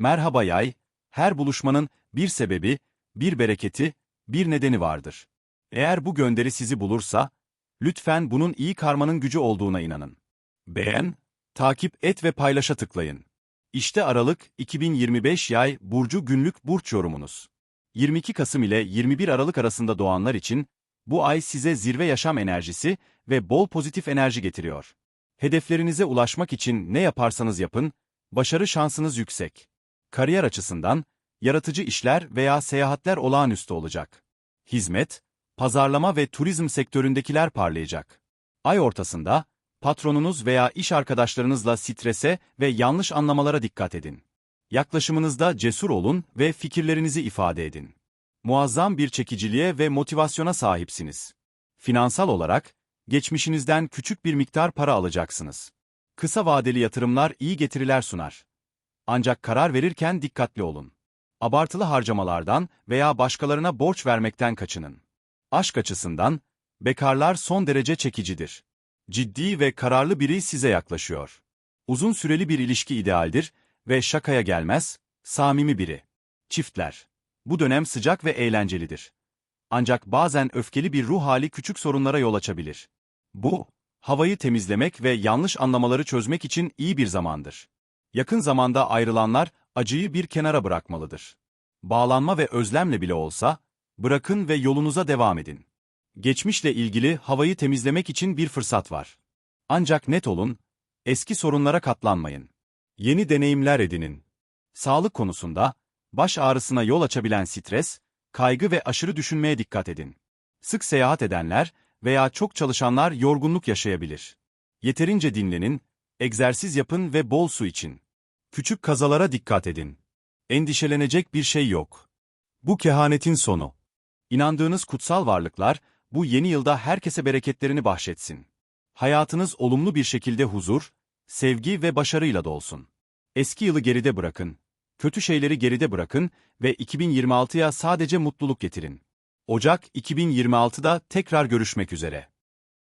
Merhaba yay, her buluşmanın bir sebebi, bir bereketi, bir nedeni vardır. Eğer bu gönderi sizi bulursa, lütfen bunun iyi karmanın gücü olduğuna inanın. Beğen, takip et ve paylaşa tıklayın. İşte Aralık 2025 yay burcu günlük burç yorumunuz. 22 Kasım ile 21 Aralık arasında doğanlar için bu ay size zirve yaşam enerjisi ve bol pozitif enerji getiriyor. Hedeflerinize ulaşmak için ne yaparsanız yapın, başarı şansınız yüksek. Kariyer açısından, yaratıcı işler veya seyahatler olağanüstü olacak. Hizmet, pazarlama ve turizm sektöründekiler parlayacak. Ay ortasında, patronunuz veya iş arkadaşlarınızla strese ve yanlış anlamalara dikkat edin. Yaklaşımınızda cesur olun ve fikirlerinizi ifade edin. Muazzam bir çekiciliğe ve motivasyona sahipsiniz. Finansal olarak, geçmişinizden küçük bir miktar para alacaksınız. Kısa vadeli yatırımlar iyi getiriler sunar. Ancak karar verirken dikkatli olun. Abartılı harcamalardan veya başkalarına borç vermekten kaçının. Aşk açısından, bekarlar son derece çekicidir. Ciddi ve kararlı biri size yaklaşıyor. Uzun süreli bir ilişki idealdir ve şakaya gelmez, samimi biri. Çiftler. Bu dönem sıcak ve eğlencelidir. Ancak bazen öfkeli bir ruh hali küçük sorunlara yol açabilir. Bu, havayı temizlemek ve yanlış anlamaları çözmek için iyi bir zamandır. Yakın zamanda ayrılanlar acıyı bir kenara bırakmalıdır. Bağlanma ve özlemle bile olsa, bırakın ve yolunuza devam edin. Geçmişle ilgili havayı temizlemek için bir fırsat var. Ancak net olun, eski sorunlara katlanmayın. Yeni deneyimler edinin. Sağlık konusunda, baş ağrısına yol açabilen stres, kaygı ve aşırı düşünmeye dikkat edin. Sık seyahat edenler veya çok çalışanlar yorgunluk yaşayabilir. Yeterince dinlenin, egzersiz yapın ve bol su için. Küçük kazalara dikkat edin. Endişelenecek bir şey yok. Bu kehanetin sonu. İnandığınız kutsal varlıklar, bu yeni yılda herkese bereketlerini bahşetsin. Hayatınız olumlu bir şekilde huzur, sevgi ve başarıyla dolsun. Eski yılı geride bırakın, kötü şeyleri geride bırakın ve 2026'ya sadece mutluluk getirin. Ocak 2026'da tekrar görüşmek üzere.